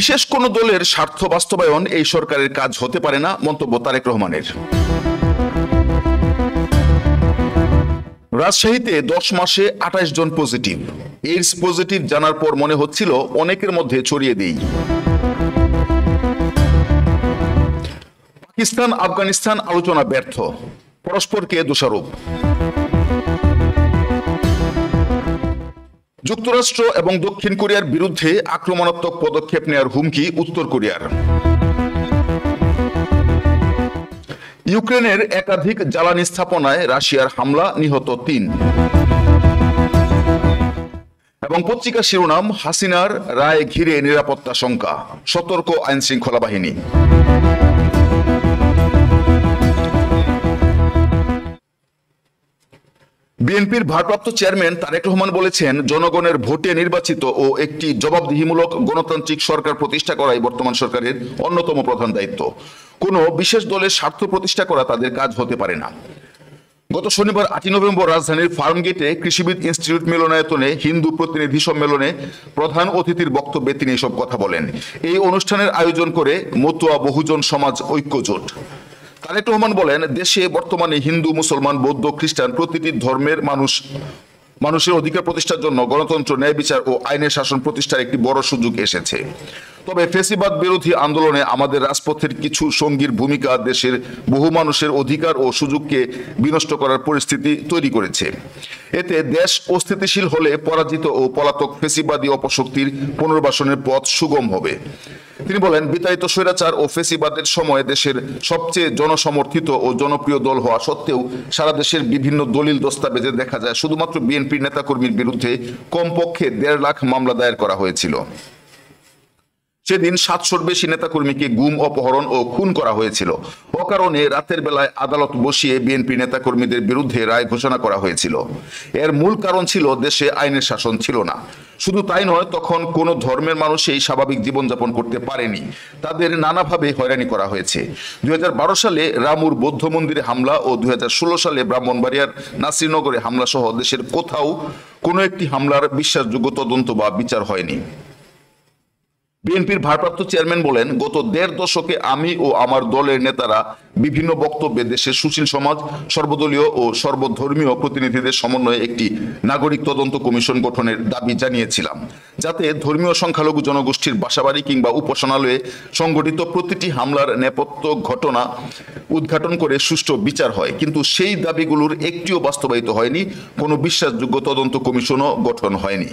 বিশেষ কোন দলের স্বার্থ বাস্তবায়ন এই সরকারের কাজ হতে পারে না, মন্তব্য তারেক রহমানের। রাজশাহীতে দশ মাসে আঠাশ জন পজিটিভ। এইডস পজিটিভ জানার পর মনে হচ্ছিল অনেকের মধ্যে ছড়িয়ে দেই। পাকিস্তান, আফগানিস্তান আলোচনা ব্যর্থ। পরস্পরকে দোষারোপ। যুক্তরাষ্ট্র এবং দক্ষিণ কোরিয়ার বিরুদ্ধে আক্রমণাত্মক পদক্ষেপ নেওয়ার হুমকি উত্তর কোরিয়ার। ইউক্রেনের একাধিক জ্বালানি স্থাপনায় রাশিয়ার হামলা নিহত তিন। এবং পত্রিকা শিরোনাম, হাসিনার রায় ঘিরে নিরাপত্তা শঙ্কা, সতর্ক আইন শৃঙ্খলা বাহিনী। বিএনপির ভারপ্রাপ্ত চেয়ারম্যান তারেক রহমান বলেছেন, জনগণের ভোটে নির্বাচিত ও একটি জবাবদিহিমূলক গণতান্ত্রিক সরকার প্রতিষ্ঠা করাই বর্তমান সরকারের অন্যতম প্রধান দায়িত্ব। কোনো বিশেষ দলের স্বার্থ প্রতিষ্ঠা করা তাদের কাজ হতে পারে না। গত শনিবার আটই নভেম্বর রাজধানীর ফার্মগেটে কৃষিবিদ ইনস্টিটিউট মিলনায়তনে হিন্দু প্রতিনিধি সম্মেলনে প্রধান অতিথির বক্তব্যে তিনি এসব কথা বলেন। এই অনুষ্ঠানের আয়োজন করে মতুয়া বহুজন সমাজ ঐক্য জোট তারেক রহমান বলেন দেশে বর্তমানে হিন্দু মুসলমান বৌদ্ধ খ্রিস্টান প্রতিটি ধর্মের মানুষ মানুষের অধিকার প্রতিষ্ঠার জন্য গণতন্ত্র, ন্যায় বিচার ও আইনের শাসন প্রতিষ্ঠার একটি বড় সুযোগ এসেছে। তবে ফেসিবাদ বিরোধী আন্দোলনে আমাদের রাজপথের কিছু সঙ্গীর ভূমিকা দেশের বহু মানুষের অধিকার ও সুযোগকে বিনষ্ট করার পরিস্থিতি তৈরি করেছে। এতে দেশ অস্থিতিশীল হলে পরাজিত ও পলাতক ফেসিবাদী অপশক্তির পুনর্বাসনের পথ সুগম হবে। তিনি বলেন, বিতাড়িত স্বৈরাচার ও ফেসিবাদের সময় দেশের সবচেয়ে জনসমর্থিত ও জনপ্রিয় দল হওয়া সত্ত্বেও সারা দেশের বিভিন্ন দলিল দস্তাবেজে দেখা যায়, শুধুমাত্র বিএনপির নেতাকর্মীর বিরুদ্ধে কমপক্ষে দেড় লাখ মামলা দায়ের করা হয়েছিল। সেদিন সাতশোর বেশি নেতাকর্মীকে গুম, অপহরণ ও খুন করা হয়েছিল। অকারণে রাতের বেলায় আদালত বসিয়ে বিএনপি নেতাকর্মীদের বিরুদ্ধে রায় ঘোষণা করা হয়েছিল। এর মূল কারণ ছিল দেশে আইনের শাসন ছিল না। শুধু তাই নয়, তখন কোনো ধর্মের মানুষই স্বাভাবিক জীবনযাপন করতে পারেনি। তাদের নানাভাবে হয়রানি করা হয়েছে। দুই হাজার বারো সালে রামুর বৌদ্ধ মন্দিরে হামলা ও দুই হাজার ষোলো সালে ব্রাহ্মণবাড়িয়ার নাসিরনগরে হামলা সহ দেশের কোথাও কোনো একটি হামলার বিশ্বাসযোগ্য তদন্ত বা বিচার হয়নি। বিএনপির ভারপ্রাপ্ত চেয়ারম্যান বলেন, গত দেড় দশকে আমি ও আমার দলের নেতারা বিভিন্ন বক্তব্যে দেশের সুশীল সমাজ, সর্বদলীয় ও সর্বধর্মীয় প্রতিনিধিদের সমন্বয়ে একটি নাগরিক তদন্ত কমিশন গঠনের দাবি জানিয়েছিলাম। যাতে ধর্মীয় সংখ্যালঘু জনগোষ্ঠীর বাসাবাড়ি কিংবা উপাসনালয়ে সংঘটিত প্রতিটি হামলার নেপথ্য ঘটনা উদ্ঘাটন করে সুষ্ঠু বিচার হয়। কিন্তু সেই দাবিগুলোর একটিও বাস্তবায়িত হয়নি। কোনো বিশ্বাসযোগ্য তদন্ত কমিশনও গঠন হয়নি।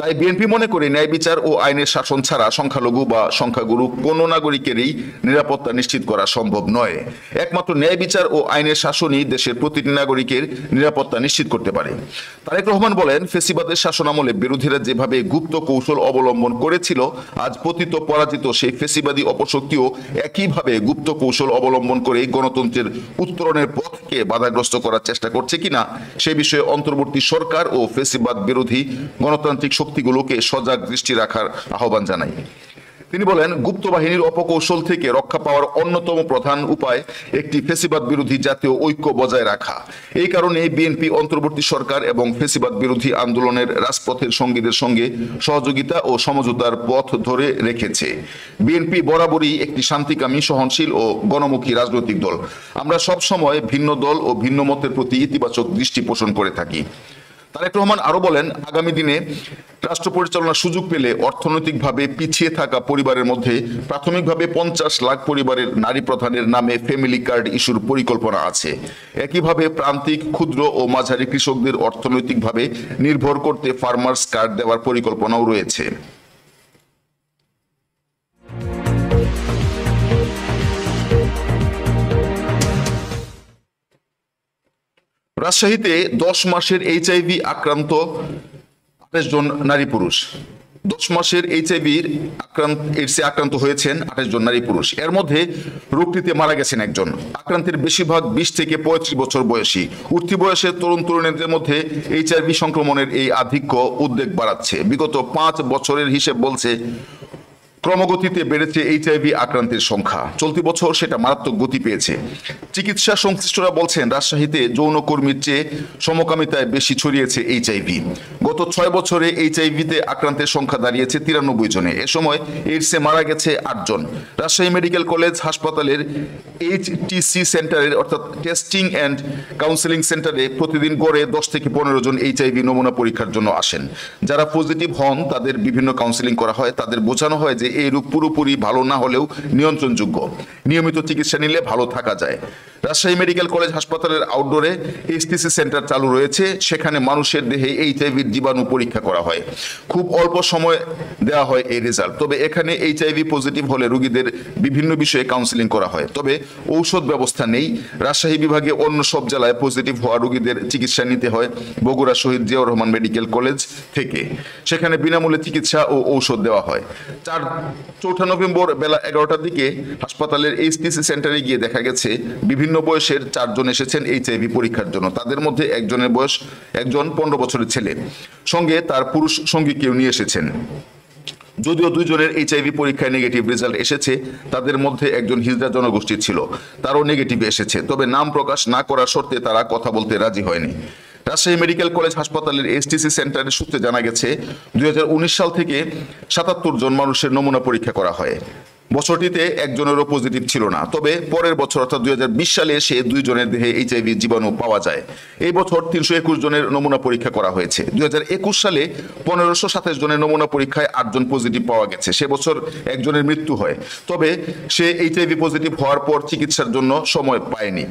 তাই বিএনপি মনে করে ন্যায় বিচার ও আইনের শাসন ছাড়া সংখ্যালঘু বা সংখ্যাগুরু কোনো নাগরিকেরই নিরাপত্তা নিশ্চিত করা সম্ভব নয়। একমাত্র ন্যায় বিচার ও আইনের শাসনই দেশের প্রতিটি নাগরিকের নিরাপত্তা নিশ্চিত করতে পারে। তারেক রহমান বলেন, ফেসিবাদের শাসন আমলে বিরোধীরা যেভাবে গুপ্ত কৌশল অবলম্বন করেছিল, আজ পতিত পরাজিত সেই ফেসিবাদী অপশক্তিও একইভাবে গুপ্ত কৌশল অবলম্বন করে গণতন্ত্রের উত্তরণের পথকে বাধাগ্রস্ত করার চেষ্টা করছে কিনা, সে বিষয়ে অন্তর্বর্তী সরকার ও ফেসিবাদ বিরোধী গণতান্ত্রিক শক্তিগুলোকে সজাগ দৃষ্টি রাখার আহ্বান জানাই। তিনি বলেন, গুপ্ত বাহিনীর অপকৌশল থেকে রক্ষা পাওয়ার অন্যতম প্রধান উপায় একটি ফেসিবাদ বিরোধী জাতীয় ঐক্য বজায় রাখা। এই কারণে বিএনপি অন্তর্বর্তী সরকার এবং ফেসিবাদ বিরোধী আন্দোলনের রাজপথের সঙ্গীদের সঙ্গে সহযোগিতা ও সমঝোতার পথ ধরে রেখেছে। বিএনপি বরাবরই একটি শান্তিকামী, সহনশীল ও গণমুখী রাজনৈতিক দল। আমরা সব সময় ভিন্ন দল ও ভিন্ন মতের প্রতি ইতিবাচক দৃষ্টি পোষণ করে থাকি। তারেক রহমান আরও বলেন, আগামী দিনে রাষ্ট্র পরিচালনার সুযোগ পেলে অর্থনৈতিকভাবে পিছিয়ে থাকা পরিবারের মধ্যে প্রাথমিকভাবে পঞ্চাশ লাখ পরিবারের নারী প্রধানের নামে ফ্যামিলি কার্ড ইস্যুর পরিকল্পনা আছে। একইভাবে প্রান্তিক, ক্ষুদ্র ও মাঝারি কৃষকদের অর্থনৈতিকভাবে নির্ভর করতে ফার্মার্স কার্ড দেওয়ার পরিকল্পনাও রয়েছে। রাজশাহীতে দশ মাসের এইচআইভি আক্রান্ত আঠাশ জন নারী পুরুষ। দশ মাসের এইচআইভির আক্রান্ত এইডসে আক্রান্ত হয়েছেন আঠাশ জন নারী পুরুষ। এর মধ্যে রোগটিতে মারা গেছেন একজন। আক্রান্তের বেশিরভাগ বিশ থেকে পঁয়ত্রিশ বছর বয়সী। উঠতি বয়সের তরুণ তরুণীদের মধ্যে এইচআইভি সংক্রমণের এই আধিক্য উদ্বেগ বাড়াচ্ছে। বিগত পাঁচ বছরের হিসেব বলছে ক্রমগতিতে বেড়েছে এইচআইভি আক্রান্তের সংখ্যা। চলতি বছর সেটা মারাত্মক গতি পেয়েছে। চিকিৎসা সংশ্লিষ্টরা বলছেন, রাজশাহীতে যৌনকর্মীর চেয়ে সমকামিতায় বেশি ছড়িয়েছে এইচআইভি গত ছয় বছরে এইচআইভিতে আক্রান্তের সংখ্যা দাঁড়িয়েছে তিরানব্বই জনে। এ সময় এইডসে মারা গেছে আটজন রাজশাহী মেডিকেল কলেজ হাসপাতালের এইচটিসি সেন্টারের অর্থাৎ টেস্টিং অ্যান্ড কাউন্সেলিং সেন্টারে প্রতিদিন গড়ে দশ থেকে পনেরো জন এইচআইভি নমুনা পরীক্ষার জন্য আসেন। যারা পজিটিভ হন, তাদের বিভিন্ন কাউন্সেলিং করা হয়। তাদের বোঝানো হয় যে এই রোগ পুরোপুরি ভালো না হলেও নিয়ন্ত্রণযোগ্য। নিয়মিত চিকিৎসা নিলে ভালো থাকা যায়। রাজশাহী মেডিকেল কলেজ হাসপাতালের আউটডোরে এইচটিসি সেন্টার চালু রয়েছে। সেখানে মানুষের দেহে এইচআইভির জীবাণু পরীক্ষা করা হয়। খুব অল্প সময় দেওয়া হয় এই রেজাল্ট তবে এখানে এইচআইভি পজিটিভ হলে রোগীদের বিভিন্ন বিষয়ে কাউন্সেলিং করা হয়। তবে ঔষধ ব্যবস্থা নেই। রাজশাহী বিভাগে অন্য সব জেলায় পজিটিভ হওয়া রোগীদের চিকিৎসা নিতে হয় বগুড়া শহীদ জিয়াউর রহমান মেডিকেল কলেজ থেকে। সেখানে বিনামূল্যে চিকিৎসা ও ঔষধ দেওয়া হয়। চার চৌঠা নভেম্বর বেলা এগারোটার দিকে হাসপাতালের এইচটিসি সেন্টারে গিয়ে দেখা গেছে, বিভিন্ন বয়সের চারজন এসেছেন এইচআইভি পরীক্ষার জন্য। তাদের মধ্যে একজনের বয়স একজন পনেরো বছরের ছেলে। সঙ্গে তার পুরুষ সঙ্গী কেউ নিয়ে এসেছেন। যদিও দুইজনের এইচআইভি পরীক্ষায় নেগেটিভ রেজাল্ট এসেছে, তাদের মধ্যে একজন হিজড়া জনগোষ্ঠীর ছিল, তারও নেগেটিভ এসেছে। তবে নাম প্রকাশ না করার শর্তে তারা কথা বলতে রাজি হয়নি। রাজশাহী মেডিকেল কলেজ হাসপাতালের এসটিসি সেন্টারের সূত্রে জানা গেছে, দুই হাজার উনিশ সাল থেকে সাতাত্তর জন মানুষের নমুনা পরীক্ষা করা হয়। বছরটিতে একজনেরও পজিটিভ ছিল না। তবে পরের বছর অর্থাৎ দুই হাজার বিশ সালে এসে দুইজনের দেহে এইচআইভি জীবাণু পাওয়া যায়। এই বছর তিনশো একুশ জনের নমুনা পরীক্ষা করা হয়েছে। দুই সালে পনেরোশো সাতাশ জনের নমুনা পরীক্ষায় আটজন পজিটিভ পাওয়া গেছে। সে বছর একজনের মৃত্যু হয়। তবে সে এইচআইভি পজিটিভ হওয়ার পর চিকিৎসার জন্য সময় পায়নি।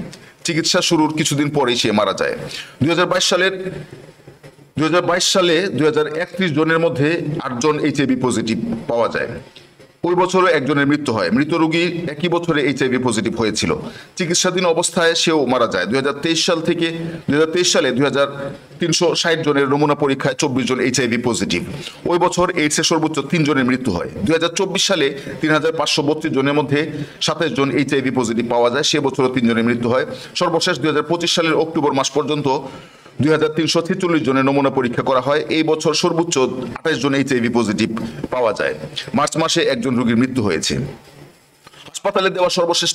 চিকিৎসা শুরুর কিছুদিন পরেই সে মারা যায়। দুই হাজার বাইশ সালের দুই হাজার বাইশ সালে দুই হাজার একত্রিশ জনের মধ্যে আটজন এইচআইভি পজিটিভ পাওয়া যায়। ওই বছরও একজনের মৃত্যু হয়। মৃত রোগী একই বছরে এইচআইভি পজিটিভ হয়েছিল। চিকিৎসাধীন অবস্থায় সেও মারা যায়। দুই সাল থেকে দুই সালে দুই জনের নমুনা পরীক্ষায় চব্বিশ জন এইচআইভি পজিটিভ ওই বছর এইডসের সর্বোচ্চ তিন জনের মৃত্যু হয়। দুই হাজার চব্বিশ সালে তিন হাজার পাঁচশো বত্রিশ জনের মধ্যে সাতাশ জন এইচআইভি পজিটিভ পাওয়া যায়। সে বছরও তিনজনের মৃত্যু হয়। সর্বশেষ দুই হাজার পঁচিশ সালের অক্টোবর মাস পর্যন্ত দুই হাজার তিনশো ছেচল্লিশ জনের নমুনা পরীক্ষা করা হয়। এই বছর সর্বোচ্চ আঠাশ জন এইচআইভি পজিটিভ পাওয়া যায়। মার্চ মাসে একজন রোগীর মৃত্যু হয়েছে। হাসপাতালে দেওয়া সর্বশেষ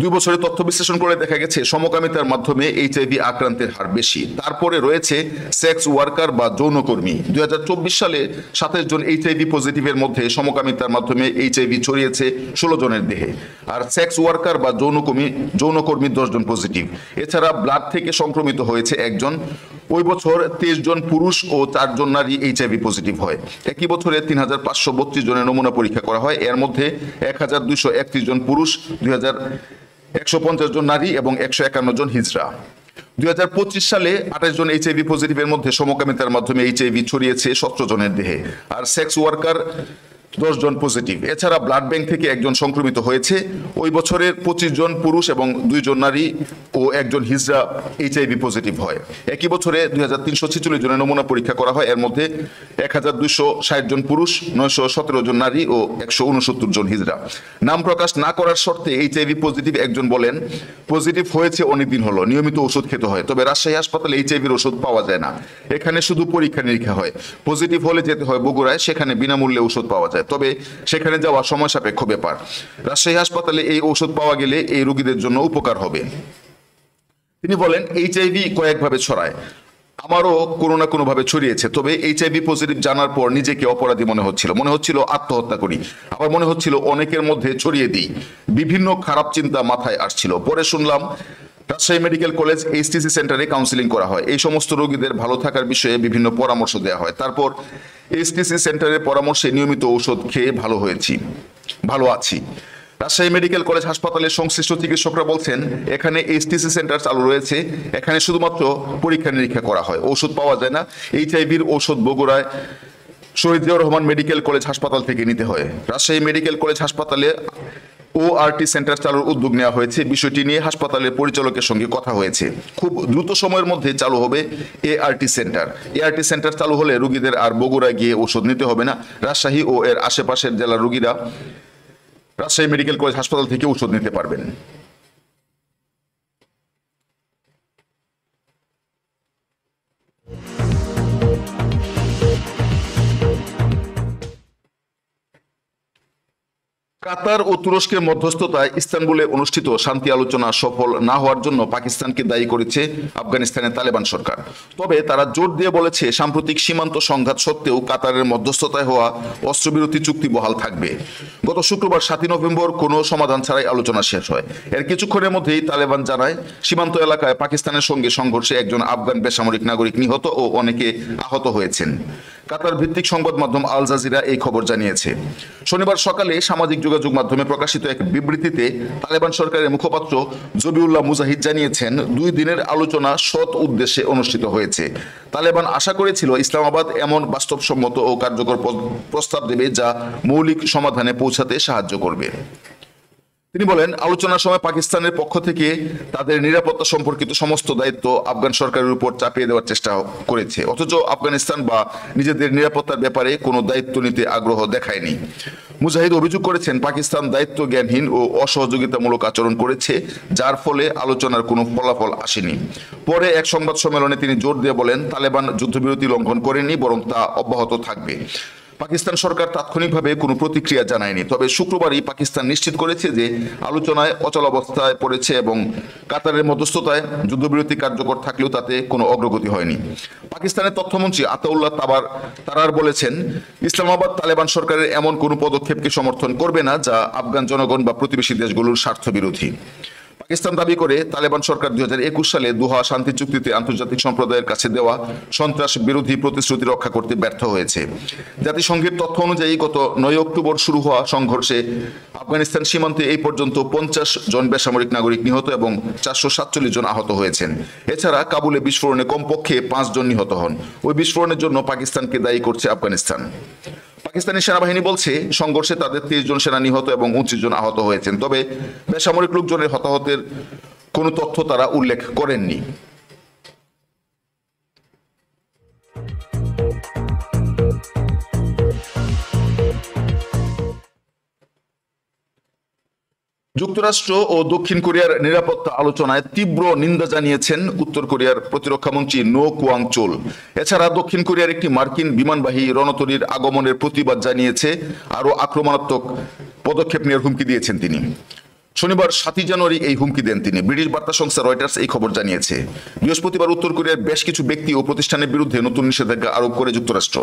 দুই বছরের তথ্য বিশ্লেষণ করে দেখা গেছে, সমকামিতার মাধ্যমে এইচআইভি আক্রান্তের হার বেশি। তারপরে রয়েছে সেক্স ওয়ার্কার বা যৌনকর্মী। দুই হাজার চব্বিশ সালে সাতাশ জন এইচআইভি পজিটিভের মধ্যে সমকামিতার মাধ্যমে এইচআইভি ছড়িয়েছে ষোলো জনের দেহে। আর সেক্স ওয়ার্কার বা যৌনকর্মী যৌনকর্মী দশজন পজিটিভ। এছাড়া ব্লাড থেকে সংক্রমিত হয়েছে একজন। ওই বছর তেইশ জন পুরুষ ও চারজন নারী এইচআইভি পজিটিভ হয়। একই বছরে তিন হাজার পাঁচশো বত্রিশ জনের নমুনা পরীক্ষা করা হয়। এর মধ্যে এক হাজার দুইশো একত্রিশ জন পুরুষ, দুই হাজার একশো পঞ্চাশ জন নারী এবং একশো একান্ন জন দুই হাজার পঁচিশ সালে আঠাশ জন এইচআইভি পজিটিভের মধ্যে সমকামিতার মাধ্যমে এইচআইভি ছড়িয়েছে সতেরো জনের দেহে। আর সেক্স ওয়ার্কার জন পজিটিভ এছাড়া ব্লাড ব্যাংক থেকে একজন সংক্রমিত হয়েছে। ওই বছরের পঁচিশ জন পুরুষ এবং দুইজন নারী ও একজন হিজড়া এইচআইভি পজিটিভ হয়। একই বছরে দুই হাজার তিনশো ছেচল্লিশ জনের নমুনা পরীক্ষা করা হয়। এর মধ্যে এক হাজার দুইশো ষাট জন পুরুষ, নয়শো সতেরো জন নারী ও একশো উনসত্তর জন হিজড়া। নাম প্রকাশ না করার শর্তে এইচআইভি পজিটিভ একজন বলেন পজিটিভ হয়েছে অনেকদিন হলো, নিয়মিত ওষুধ খেতে হয়। তবে রাজশাহী হাসপাতালে এইচআইভির ওষুধ পাওয়া যায় না। এখানে শুধু পরীক্ষা নিরীক্ষা হয়। পজিটিভ হলে যেতে হয় বগুড়ায়, সেখানে বিনামূল্যে ওষুধ পাওয়া যায়। তবে সেখানে যাওয়া সময় সাপেক্ষ ব্যাপার। রাজশাহী হাসপাতালে এই ওষুধ পাওয়া গেলে এই রোগীদের জন্য উপকার হবে। তিনি বলেন, এইচআইভি কয়েকভাবে ছড়ায়। আমারও কোনো না কোনোভাবে ছড়িয়েছে, তবে এইচআইভি পজিটিভ জানার পর নিজেকে অপরাধী মনে হচ্ছিল। মনে হচ্ছিল আত্মহত্যা করি। আবার মনে হচ্ছিল অনেকের মধ্যে ছড়িয়ে দিই। বিভিন্ন খারাপ চিন্তা মাথায় আসছিল। পরে শুনলাম রাজশাহী মেডিকেল কলেজ এইচটিসি সেন্টারে কাউন্সিলিং করা হয়। এই সমস্ত রোগীদের ভালো থাকার বিষয়ে বিভিন্ন পরামর্শ দেওয়া হয়। তারপর এইচটিসি সেন্টারের পরামর্শে নিয়মিত ঔষধ খেয়ে ভালো হয়েছি। ভালো আছি। রাজশাহী মেডিকেল কলেজ হাসপাতালের সংশ্লিষ্ট চিকিৎসকরা বলছেন, এখানে এইচটিসি সেন্টার চালু রয়েছে। এখানে শুধুমাত্র পরীক্ষা নিরীক্ষা করা হয়। ওষুধ পাওয়া যায় না। এইচআইভির ঔষধ বগুড়ায় শহীদ জিয়াউর রহমান মেডিকেল কলেজ হাসপাতাল থেকে নিতে হয়। রাজশাহী মেডিকেল কলেজ হাসপাতালে ওআরটি সেন্টার চালুর উদ্যোগ নেওয়া হয়েছে। বিষয়টি নিয়ে হাসপাতালের পরিচালকের সঙ্গে কথা হয়েছে। খুব দ্রুত সময়ের মধ্যে চালু হবে এআরটি সেন্টার। এআরটি সেন্টার চালু হলে রোগীদের আর বগুড়া গিয়ে ওষুধ নিতে হবে না। রাজশাহী ও এর আশেপাশের জেলার রোগীরা রাজশাহী মেডিকেল কলেজ হাসপাতাল থেকে ওষুধ নিতে পারবেন। কাতার ও তুরস্কের মধ্যস্থতায় ইস্তানবুলে অনুষ্ঠিত শান্তি আলোচনা সফল না হওয়ার জন্য পাকিস্তানকে দায়ী করেছে আফগানিস্তানের তালেবান সরকার। তবে তারা জোর দিয়ে বলেছে, সাম্প্রতিক সীমান্ত সংঘাত সত্ত্বেও কাতারের মধ্যস্থতায় হওয়া অস্ত্রবিরতি চুক্তি বহাল থাকবে। গত শুক্রবার সাতই নভেম্বর কোনো সমাধান ছাড়াই আলোচনা শেষ হয়। এর কিছুক্ষণের মধ্যেই তালেবান জানায়, সীমান্ত এলাকায় পাকিস্তানের সঙ্গে সংঘর্ষে একজন আফগান বেসামরিক নাগরিক নিহত ও অনেকে আহত হয়েছেন। কাতার ভিত্তিক সংবাদ মাধ্যম আল জাজিরা এই খবর জানিয়েছে। শনিবার সকালে সামাজিক যোগাযোগ মাধ্যমে প্রকাশিত এক বিবৃতিতে তালেবান সরকারের মুখপাত্র জবিউল্লাহ মুজাহিদ জানিয়েছেন, দুই দিনের আলোচনা সৎ উদ্দেশ্যে অনুষ্ঠিত হয়েছে। তালেবান আশা করেছিল ইসলামাবাদ এমন বাস্তবসম্মত ও কার্যকর প্রস্তাব দেবে যা মৌলিক সমাধানে পৌঁছাতে সাহায্য করবে। তিনি বলেন, আলোচনার সময় পাকিস্তানের পক্ষ থেকে তাদের নিরাপত্তা সম্পর্কিত সমস্ত দায়িত্ব আফগান সরকারের উপর চাপিয়ে দেওয়ার চেষ্টা করেছে। অথচ আফগানিস্তান বা নিজেদের নিরাপত্তার ব্যাপারে কোনো দায়িত্ব নিতে আগ্রহ দেখায়নি। মুজাহিদ অভিযোগ করেছেন, পাকিস্তান দায়িত্ব জ্ঞানহীন ও অসহযোগিতামূলক আচরণ করেছে, যার ফলে আলোচনার কোনো ফলাফল আসেনি। পরে এক সংবাদ সম্মেলনে তিনি জোর দিয়ে বলেন, তালেবান যুদ্ধবিরতি লঙ্ঘন করেনি, বরং তা অব্যাহত থাকবে। পাকিস্তান সরকার তাৎক্ষণিকভাবে কোনো প্রতিক্রিয়া জানায়নি। তবে শুক্রবারই পাকিস্তান নিশ্চিত করেছে যে আলোচনায় অচলাবস্থায় পড়েছে এবং কাতারের মধ্যস্থতায় যুদ্ধবিরতি কার্যকর থাকলেও তাতে কোনো অগ্রগতি হয়নি। পাকিস্তানের তথ্যমন্ত্রী আতাউল্লাহ তাবার তারার বলেছেন, ইসলামাবাদ তালেবান সরকারের এমন কোনো পদক্ষেপকে সমর্থন করবে না যা আফগান জনগণ বা প্রতিবেশী দেশগুলোর স্বার্থ বিরোধী পাকিস্তান দাবি করে তালেবান সরকার দুই হাজার একুশ সালে দোহা শান্তি চুক্তিতে আন্তর্জাতিক সম্প্রদায়ের কাছে দেওয়া সন্ত্রাস বিরোধী প্রতিশ্রুতি রক্ষা করতে ব্যর্থ হয়েছে। জাতিসংঘের তথ্য অনুযায়ী গত নয় অক্টোবর শুরু হওয়া সংঘর্ষে আফগানিস্তান সীমান্তে এই পর্যন্ত পঞ্চাশ জন বেসামরিক নাগরিক নিহত এবং চারশো সাতচল্লিশ জন আহত হয়েছেন। এছাড়া কাবুলে বিস্ফোরণে কমপক্ষে পাঁচ জন নিহত হন। ওই বিস্ফোরণের জন্য পাকিস্তানকে দায়ী করছে আফগানিস্তান। পাকিস্তানি সেনাবাহিনী বলছে, সংঘর্ষে তাদের তেইশ জন সেনা নিহত এবং উনত্রিশ জন আহত হয়েছেন। তবে বেসামরিক লোকজনের হতাহতের কোনো তথ্য তারা উল্লেখ করেননি। যুক্তরাষ্ট্র ও দক্ষিণ কোরিয়ার নিরাপত্তা আলোচনায় তীব্র নিন্দা জানিয়েছেন উত্তর কোরিয়ার প্রতিরক্ষা মন্ত্রী নো কুয়াং চোল এছাড়া দক্ষিণ কোরিয়ার একটি মার্কিন বিমানবাহী রণতরীর আগমনের প্রতিবাদ জানিয়েছে, আরও আক্রমণাত্মক পদক্ষেপ নেওয়ার হুমকি দিয়েছেন তিনি। শনিবার সাতই জানুয়ারি এই হুমকি দেন তিনি। ব্রিটিশ বার্তা সংস্থা রয়টার্স এই খবর জানিয়েছে। বৃহস্পতিবার উত্তর কোরিয়ার বেশ কিছু ব্যক্তি ও প্রতিষ্ঠানের বিরুদ্ধে নতুন নিষেধাজ্ঞা আরোপ করে যুক্তরাষ্ট্র।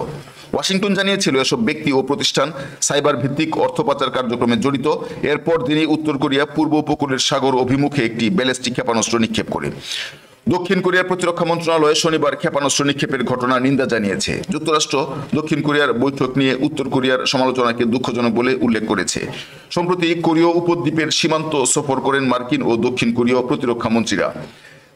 ওয়াশিংটন জানিয়েছিল, এসব ব্যক্তি ও প্রতিষ্ঠান সাইবার ভিত্তিক অর্থ পাচার কার্যক্রমে জড়িত। এরপর তিনি উত্তর কোরিয়া পূর্ব উপকূলের সাগর অভিমুখে একটি ব্যালিস্টিক ক্ষেপণাস্ত্র নিক্ষেপ করে। দক্ষিণ কোরিয়ার প্রতিরক্ষা মন্ত্রণালয় শনিবার ক্ষেপণাস্ত্র নিক্ষেপের ঘটনা নিন্দা জানিয়েছে। যুক্তরাষ্ট্র দক্ষিণ কোরিয়ার বৈঠক নিয়ে উত্তর কোরিয়ার সমালোচনাকে দুঃখজনক বলে উল্লেখ করেছে। সম্প্রতি কোরীয় উপদ্বীপের সীমান্ত সফর করেন মার্কিন ও দক্ষিণ কোরীয় প্রতিরক্ষা মন্ত্রীরা।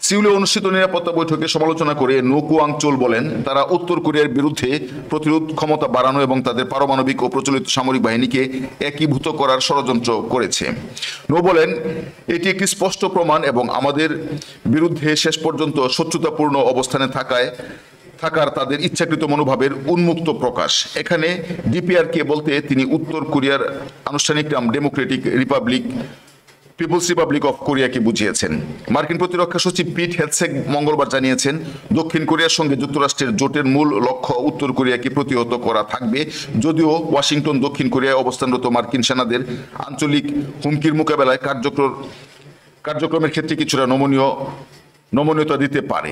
সিউলে অনুষ্ঠিত নিরাপত্তা বৈঠকে সমালোচনা করে নোকুয়াং চোল বলেন, তারা উত্তর কোরিয়ার বিরুদ্ধে প্রতিরোধ ক্ষমতা বাড়ানো এবং তাদের পারমাণবিক ও প্রচলিত সামরিক বাহিনীকে একীভূত করার ষড়যন্ত্র করেছে। নো বলেন, এটি একটি স্পষ্ট প্রমাণ এবং আমাদের বিরুদ্ধে শেষ পর্যন্ত শত্রুতাপূর্ণ অবস্থানে থাকায়, থাকার তাদের ইচ্ছাকৃত মনোভাবের উন্মুক্ত প্রকাশ। এখানে ডিপিআরকে বলতে তিনি উত্তর কোরিয়ার আনুষ্ঠানিক democratic republic people's republic of কোরিয়াকে বুঝিয়েছেন। মার্কিন প্রতিরক্ষা সচিব পিট হেলসেক মঙ্গলবার জানিয়েছেন, দক্ষিণ কোরিয়ার সঙ্গে যুক্তরাষ্ট্রের জোটের মূল লক্ষ্য উত্তর কোরিয়াকে প্রতিহত করা থাকবে। যদিও ওয়াশিংটন, দক্ষিণ কোরিয়ায় অবস্থানরত মার্কিন সেনাদের আঞ্চলিক হুমকির মোকাবেলায় কার্যক্রম কার্যক্রমের ক্ষেত্রে কিছুটা নমনীয়, নমনীয়তা দিতে পারে।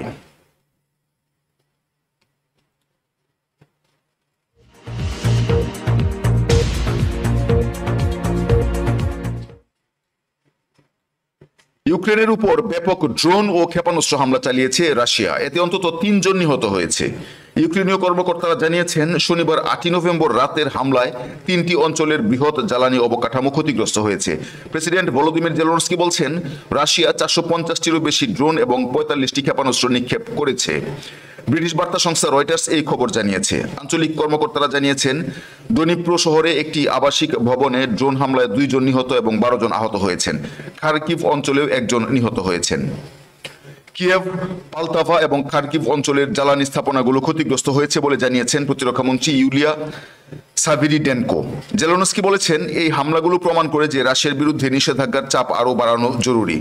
ইউক্রেনের উপর ব্যাপক ড্রোন ও ক্ষেপণাস্ত্র হামলা চালিয়েছে রাশিয়া। এতে অন্তত তিনজন নিহত হয়েছে। ইউক্রেনীয় কর্মকর্তারা জানিয়েছেন, শনিবার আটই নভেম্বর রাতের হামলায় তিনটি অঞ্চলের বৃহৎ জ্বালানি অবকাঠামো ক্ষতিগ্রস্ত হয়েছে। প্রেসিডেন্ট ভলোদিমির জেলনস্কি বলছেন, রাশিয়া চারশো পঞ্চাশটিরও বেশি ড্রোন এবং পঁয়তাল্লিশটি ক্ষেপণাস্ত্র নিক্ষেপ করেছে। ব্রিটিশ বার্তা সংস্থা রয়টার্স এই খবর জানিয়েছে। আঞ্চলিক কর্মকর্তারা জানিয়েছেন, দনিপ্র শহরে একটি আবাসিক ভবনে ড্রোন হামলায় দুইজন নিহত এবং বারো জন আহত হয়েছেন। খারকিভ অঞ্চলেও একজন নিহত হয়েছেন। কিয়েভ, পালতাভা এবং খার্কিভ অঞ্চলের জ্বালানি স্থাপনাগুলো ক্ষতিগ্রস্ত হয়েছে বলে জানিয়েছেন প্রতিরক্ষামন্ত্রী ইউলিয়া সাভিরি ডেনকো জেলনস্কি বলেছেন, এই হামলাগুলো প্রমাণ করে যে রাশিয়ার বিরুদ্ধে নিষেধাজ্ঞার চাপ আরও বাড়ানো জরুরি।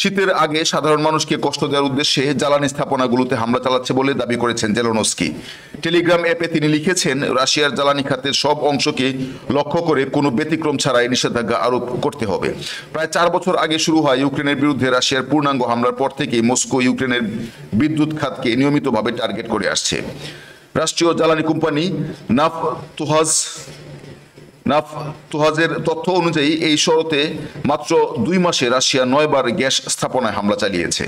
শীতের আগে সাধারণ মানুষকে কষ্ট দেওয়ার উদ্দেশ্যে জ্বালানি স্থাপনাগুলোতে হামলা চালাচ্ছে বলে দাবি করেছেন জেলোনস্কি। টেলিগ্রাম অ্যাপে তিনি লিখেছেন, রাশিয়ার জ্বালানি খাতের সব অংশকে লক্ষ্য করে কোনো ব্যতিক্রম ছাড়াই নিষেধাজ্ঞা আরোপ করতে হবে। প্রায় চার বছর আগে শুরু হয় ইউক্রেনের বিরুদ্ধে রাশিয়ার পূর্ণাঙ্গ হামলার পর থেকেই মস্কো ইউক্রেনের বিদ্যুৎ খাতকে নিয়মিতভাবে টার্গেট করে আসছে। রাষ্ট্রীয় জ্বালানি কোম্পানি নাফ তুহাজ নাফ তুহাজের তথ্য অনুযায়ী এই শরতে মাত্র দুই মাসে রাশিয়া নয়বার গ্যাস স্থাপনায় হামলা চালিয়েছে।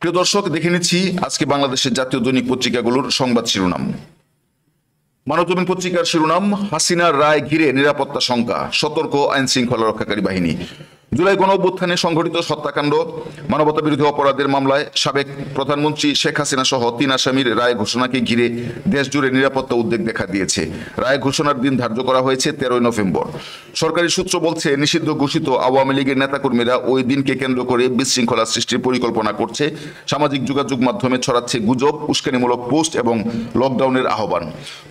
প্রিয় দর্শক, দেখে নিচ্ছি আজকে বাংলাদেশের জাতীয় দৈনিক পত্রিকাগুলোর সংবাদ শিরোনাম। মানবজমিন পত্রিকার শিরোনাম, হাসিনার রায় ঘিরে নিরাপত্তা শঙ্কা, সতর্ক আইন শৃঙ্খলা রক্ষাকারী বাহিনী। জুলাই গণ অভ্যুত্থানে সংঘটিত হত্যাকাণ্ড মানবতা বিরোধী অপরাধের মামলায় সাবেক প্রধানমন্ত্রী শেখ হাসিনা সহ তিন আসামির রায় ঘোষণাকে ঘিরে দেশ জুড়ে নিরাপত্তা উদ্বেগ দেখা দিয়েছে। রায় ঘোষণার দিন ধার্য করা হয়েছে তেরোই নভেম্বর। সরকারি সূত্র বলছে, নিষিদ্ধ ঘোষিত আওয়ামী লীগের নেতাকর্মীরা ওই দিনকে কেন্দ্র করে বিশৃঙ্খলা সৃষ্টির পরিকল্পনা করছে। সামাজিক যোগাযোগ মাধ্যমে ছড়াচ্ছে গুজব, উস্কানিমূলক পোস্ট এবং লকডাউনের আহ্বান।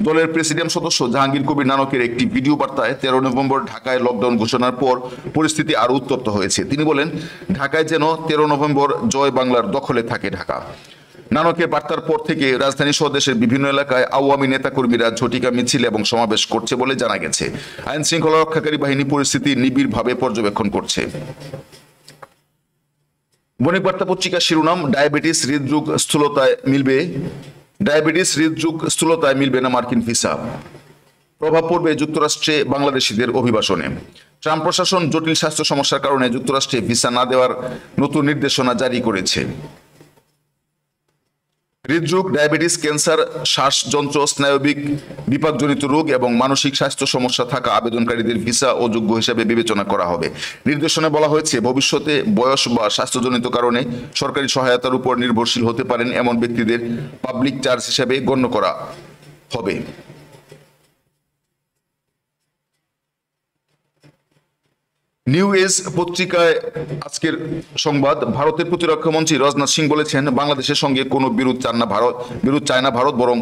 দলের প্রেসিডেন্ট সদস্য জাহাঙ্গীর কবির নানকের একটি ভিডিও বার্তায় তেরো নভেম্বর ঢাকায় লকডাউন ঘোষণার পর পরিস্থিতি আরও উত্তপ্ত হয়েছে। তিনি বলেন, ঢাকায় যেন তেরো নভেম্বর জয় বাংলার দখলে থাকে ঢাকা। নানকের বার্তার পর থেকে রাজধানী সহ দেশের বিভিন্ন এলাকায় আওয়ামী নেতাকর্মীরা ঝটিকা মিছিল এবং সমাবেশ করছে বলে জানা গেছে। আইন শৃঙ্খলা রক্ষাকারী বাহিনী পরিস্থিতি নিবিড়ভাবে পর্যবেক্ষণ করছে। বণিক বার্তা পত্রিকার শিরোনাম, ডায়াবেটিস হৃদরোগ স্থূলতায় মিলবে। ডায়াবেটিস হৃদরোগ স্থূলতায় মিলবে না মার্কিন ভিসা। প্রভাব পড়বে যুক্তরাষ্ট্রে বাংলাদেশিদের অভিবাসনে। ট্রাম্প প্রশাসন জটিল স্বাস্থ্য সমস্যার কারণে যুক্তরাষ্ট্রে ভিসা না দেওয়ার নতুন নির্দেশনা জারি করেছে। হৃদরোগ, ডায়াবেটিস, ক্যান্সার, শ্বাসযন্ত্র, স্নায়বিক বিপাকজনিত রোগ এবং মানসিক স্বাস্থ্য সমস্যা থাকা আবেদনকারীদের ভিসা অযোগ্য হিসাবে বিবেচনা করা হবে। নির্দেশনায় বলা হয়েছে, ভবিষ্যতে বয়স বা স্বাস্থ্যজনিত কারণে সরকারি সহায়তার উপর নির্ভরশীল হতে পারেন এমন ব্যক্তিদের পাবলিক চার্জ হিসাবে গণ্য করা হবে। নিউ এজ পত্রিকায় আজকের সংবাদ, ভারতের প্রতিরক্ষা মন্ত্রী রাজনাথ সিং বলেছেন, বাংলাদেশের সঙ্গে কোনো বিরোধ চান না ভারত, বিরোধ চায় না ভারত, বরং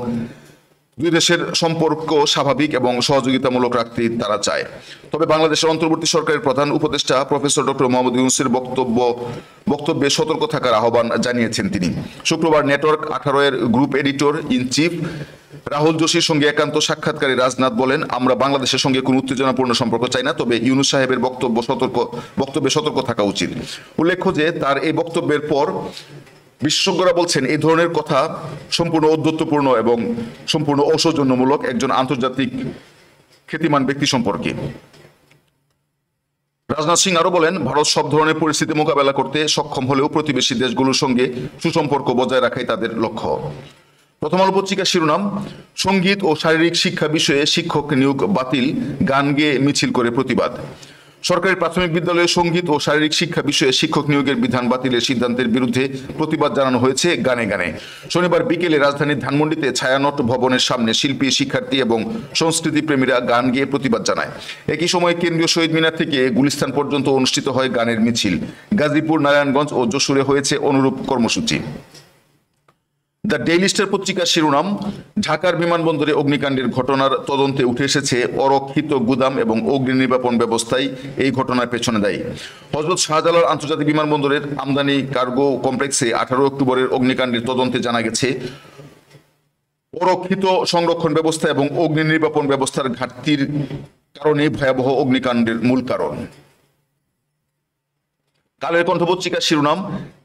দুই দেশের সম্পর্ক স্বাভাবিক এবং সহযোগিতামূলক রাখতে তারা চায়। তবে বাংলাদেশের অন্তর্বর্তী সরকারের প্রধান উপদেষ্টা প্রফেসর ডক্টর মোহাম্মদ ইউনুসের বক্তব্য, বক্তব্যে সতর্ক থাকার আহ্বান জানিয়েছেন তিনি। শুক্রবার নেটওয়ার্ক আঠারো এর group editor in chief Rahul যোশীর সঙ্গে একান্ত সাক্ষাৎকারে রাজনাথ বলেন, আমরা বাংলাদেশের সঙ্গে কোনো উত্তেজনাপূর্ণ সম্পর্ক চাই না, তবে ইউনুস সাহেবের বক্তব্য সতর্ক, বক্তব্যে সতর্ক থাকা উচিত। উল্লেখ্য যে তার এই বক্তব্যের পর বিশেষজ্ঞরা বলছেন, এই ধরনের কথা সম্পূর্ণ ঔদ্ধত্যপূর্ণ এবং সম্পূর্ণ অসৌজন্যমূলক একজন আন্তর্জাতিক খ্যাতিমান ব্যক্তি সম্পর্কে। রাজনাথ সিং আরও বলেন, ভারত সব ধরনের পরিস্থিতি মোকাবেলা করতে সক্ষম হলেও প্রতিবেশী দেশগুলোর সঙ্গে সুসম্পর্ক বজায় রাখাই তাদের লক্ষ্য। প্রথম আলো পত্রিকার শিরোনাম, সংগীত ও শারীরিক শিক্ষা বিষয়ে শিক্ষক নিয়োগ বাতিল, গান গেয়ে মিছিল করে প্রতিবাদ। সরকারি প্রাথমিক বিদ্যালয়ে সংগীত ও শারীরিক শিক্ষা বিষয়ে শিক্ষক নিয়োগের বিধান বাতিলের সিদ্ধান্তের বিরুদ্ধে প্রতিবাদ জানানো হয়েছে গানে গানে। শনিবার বিকেলে রাজধানীর ধানমন্ডিতে ছায়ানট ভবনের সামনে শিল্পী, শিক্ষার্থী এবং সংস্কৃতি প্রেমীরা গান গেয়ে প্রতিবাদ জানায়। একই সময় কেন্দ্রীয় শহীদ মিনার থেকে গুলিস্তান পর্যন্ত অনুষ্ঠিত হয় গানের মিছিল। গাজীপুর, নারায়ণগঞ্জ ও যশোরে হয়েছে অনুরূপ কর্মসূচি। দ্য ডেইলি স্টার পত্রিকার শিরোনাম, ঢাকার বিমানবন্দরে অগ্নিকাণ্ডের ঘটনার তদন্তে উঠে এসেছে অরক্ষিত গুদাম এবং অগ্নি নির্বাপন ব্যবস্থায় এই ঘটনার পেছনে দায়ী। হজরত শাহজালাল আন্তর্জাতিক বিমানবন্দরের আমদানি কার্গো কমপ্লেক্সে আঠারো অক্টোবরের অগ্নিকাণ্ডের তদন্তে জানা গেছে, অরক্ষিত সংরক্ষণ ব্যবস্থা এবং অগ্নি নির্বাপন ব্যবস্থার ঘাটতির কারণে ভয়াবহ অগ্নিকাণ্ডের মূল কারণ। কালের কণ্ঠ পত্রিকার শিরোনাম,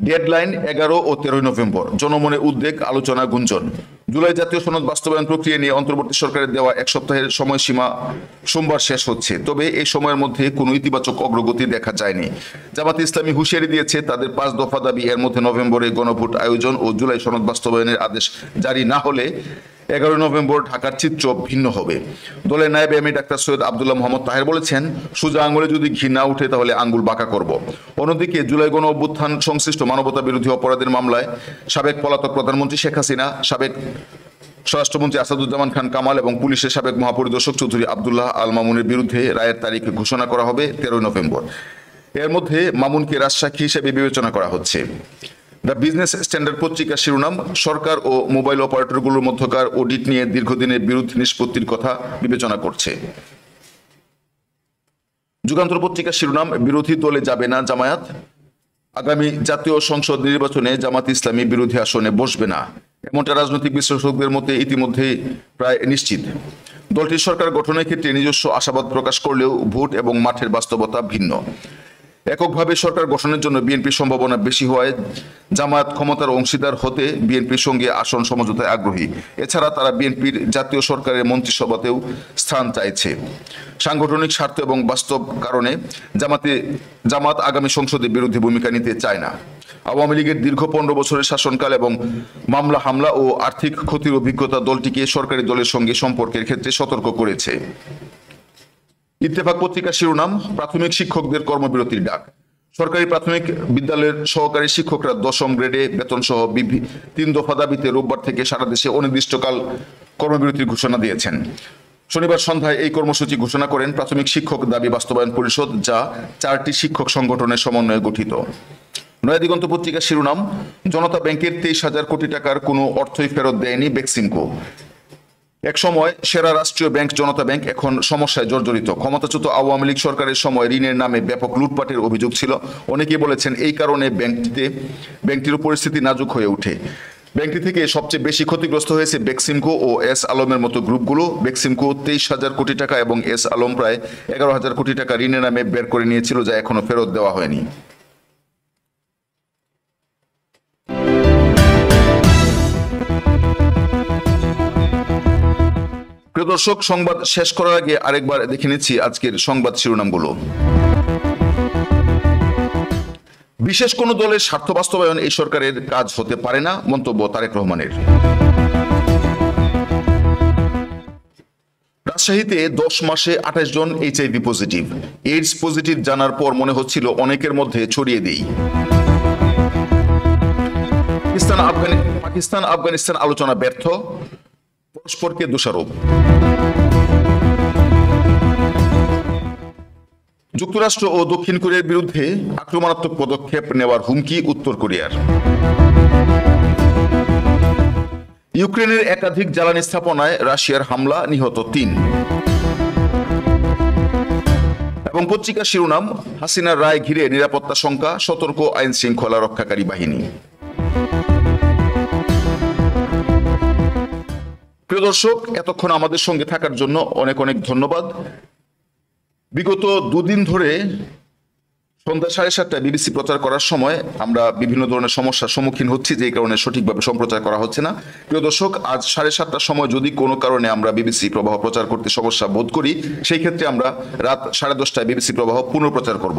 ডেডলাইন এগারো ও তেরোই নভেম্বর। জনমনে উদ্বেগ, আলোচনা, গুঞ্জন। জুলাই জাতীয় সনদ বাস্তবায়ন প্রক্রিয়া নিয়ে অন্তর্বর্তী সরকারের দেওয়া এক সপ্তাহের সময়সীমা সোমবার শেষ হচ্ছে। তবে এই সময়ের মধ্যে কোনো ইতিবাচক অগ্রগতি দেখা যায়নি। জামাত ইসলামী হুঁশিয়ারি দিয়েছে, তাদের পাঁচ দফা দাবি, এর মধ্যে নভেম্বরে গণভোট আয়োজন ও জুলাই সনদ বাস্তবায়নের আদেশ জারি না হলে এগারোই নভেম্বর ঢাকার চিত্র ভিন্ন হবে। দলের নায়েব এমএ ডাক্তার সৈয়দ আবদুল্লাহ মোহাম্মদ তাহের বলেছেন, সোজা আঙুলে যদি ঘি না উঠে তাহলে আঙ্গুল বাঁকা করব। অন্যদিকে জুলাই গণ অভ্যুত্থান সংশ্লিষ্ট মানবতা বিরোধী অপরাধের মামলায় সাবেক পলাতক প্রধানমন্ত্রী শেখ হাসিনা, সাবেক স্বরাষ্ট্রমন্ত্রী আসাদুজ্জামান খান কামাল এবং পুলিশের সাবেক মহাপরিদর্শক চৌধুরী আবদুল্লাহ আল মামুনের বিরুদ্ধে রায়ের তারিখ ঘোষণা করা হবে তেরোই নভেম্বর। এর মধ্যে মামুনকে রাজসাক্ষী হিসেবে বিবেচনা করা হচ্ছে। দ্য বিজনেস স্ট্যান্ডার্ড পত্রিকার শিরোনাম, সরকার ও মোবাইল অপারেটরগুলোর মধ্যকার অডিট নিয়ে দীর্ঘদিনের বিরোধ নিষ্পত্তির কথা বিবেচনা করছে। যুগান্তর পত্রিকার শিরোনাম, বিরোধী দলে যাবে না জামায়াত। আগামী জাতীয় সংসদ নির্বাচনে জামাত ইসলামী বিরোধী আসনে বসবে না। এমনটা রাজনৈতিক বিশ্লেষকদের মধ্যে ইতিমধ্যেই প্রায় নিশ্চিত। দলটির সরকার গঠনের ক্ষেত্রে নিজস্ব আশাবাদ প্রকাশ করলেও ভোট এবং মাঠের বাস্তবতা ভিন্ন। এককভাবে সরকার গঠনের জন্য বিএনপির সম্ভাবনা বেশি হওয়ায় জামায়াত ক্ষমতার অংশীদার হতে বিএনপির সঙ্গে আসন সমঝোতায় আগ্রহী। এছাড়া তারা বিএনপির জাতীয় সরকারের মন্ত্রিসভাতেও স্থান চাইছে। সাংগঠনিক স্বার্থ এবং বাস্তব কারণে জামাতে, জামাত আগামী সংসদে বিরোধী ভূমিকা নিতে চায় না। আওয়ামী লীগের দীর্ঘ পনেরো বছরের শাসনকাল এবং মামলা, হামলা ও আর্থিক ক্ষতির অভিজ্ঞতা দলটিকে সরকারি দলের সঙ্গে সম্পর্কের ক্ষেত্রে সতর্ক করেছে। ইত্তেফাক পত্রিকার শিরোনাম, প্রাথমিক শিক্ষকদের কর্মবিরতির ডাক। সরকারি প্রাথমিক বিদ্যালয়ের সহকারী শিক্ষকরা দশম গ্রেডে বেতন সহ তিন দফা দাবিতে রোববার থেকে সারা দেশে অনির্দিষ্টকাল কর্মবিরতির ঘোষণা দিয়েছেন। শনিবার সন্ধ্যায় এই কর্মসূচি ঘোষণা করেন প্রাথমিক শিক্ষক দাবি বাস্তবায়ন পরিষদ, যা চারটি শিক্ষক সংগঠনের সমন্বয়ে গঠিত। নয়াদিগন্ত পত্রিকার শিরোনাম, জনতা ব্যাংকের তেইশ হাজার কোটি টাকার কোনো অর্থই ফেরত দেয়নি বেক্সিমকো। এক সময় সেরা রাষ্ট্রীয় ব্যাংক জনতা ব্যাংক, এখন সমস্যায় জর্জরিত। ক্ষমতাচ্যুত আওয়ামী লীগ সরকারের সময় ঋণের নামে ব্যাপক লুটপাটের অভিযোগ ছিল। অনেকেই বলেছেন এই কারণে ব্যাংকটিতে ব্যাংকটির পরিস্থিতি নাজুক হয়ে ওঠে। ব্যাংকটি থেকে সবচেয়ে বেশি ক্ষতিগ্রস্ত হয়েছে বেক্সিমকো ও এস আলমের মতো গ্রুপগুলো। বেক্সিমকো তেইশ হাজার কোটি টাকা এবং এস আলম প্রায় এগারো হাজার কোটি টাকা ঋণের নামে বের করে নিয়েছিল, যা এখনও ফেরত দেওয়া হয়নি। প্রিয় দর্শক, সংবাদ শেষ করার আগে আরেকবার দেখে নিচ্ছি আজকের সংবাদ শিরোনামগুলো। বিশেষ কোন দলের স্বার্থ বাস্তবায়ন এই সরকারের কাজ হতে পারে না, মন্তব্য তারেক রহমানের। রাজশাহীতে দশ মাসে আঠাশ জন এইচআইভি পজিটিভ। এইডস পজিটিভ জানার পর মনে হচ্ছিল অনেকের মধ্যে ছড়িয়ে দেই। পাকিস্তান আফগানি পাকিস্তান, আফগানিস্তান আলোচনা ব্যর্থ। পরস্পরকে দোষারোপ যুক্তরাষ্ট্র ও দক্ষিণ কোরিয়ার বিরুদ্ধে আক্রমণাত্মক পদক্ষেপ নেওয়ার হুমকি উত্তর কোরিয়ার। ইউক্রেনের একাধিক জ্বালানি স্থাপনায় রাশিয়ার হামলা নিহত তিন। এবং পত্রিকা শিরোনাম, হাসিনার রায় ঘিরে নিরাপত্তা শঙ্কা, সতর্ক আইন শৃঙ্খলা রক্ষাকারী বাহিনী। প্রিয় দর্শক, এতক্ষণ আমাদের সঙ্গে থাকার জন্য অনেক অনেক ধন্যবাদ। বিগত দুদিন ধরে সন্ধ্যা সাড়ে সাতটায় বিবিসি প্রচার করার সময় আমরা বিভিন্ন ধরনের সমস্যার সম্মুখীন হচ্ছি যে কারণে সঠিকভাবে সম্প্রচার করা হচ্ছে না। প্রিয় দর্শক, আজ সাড়ে সাতটার সময় যদি কোনো কারণে আমরা বিবিসি প্রবাহ প্রচার করতে সমস্যা বোধ করি, সেই ক্ষেত্রে আমরা রাত সাড়ে দশটায় বিবিসি প্রবাহ পুনঃপ্রচার করব।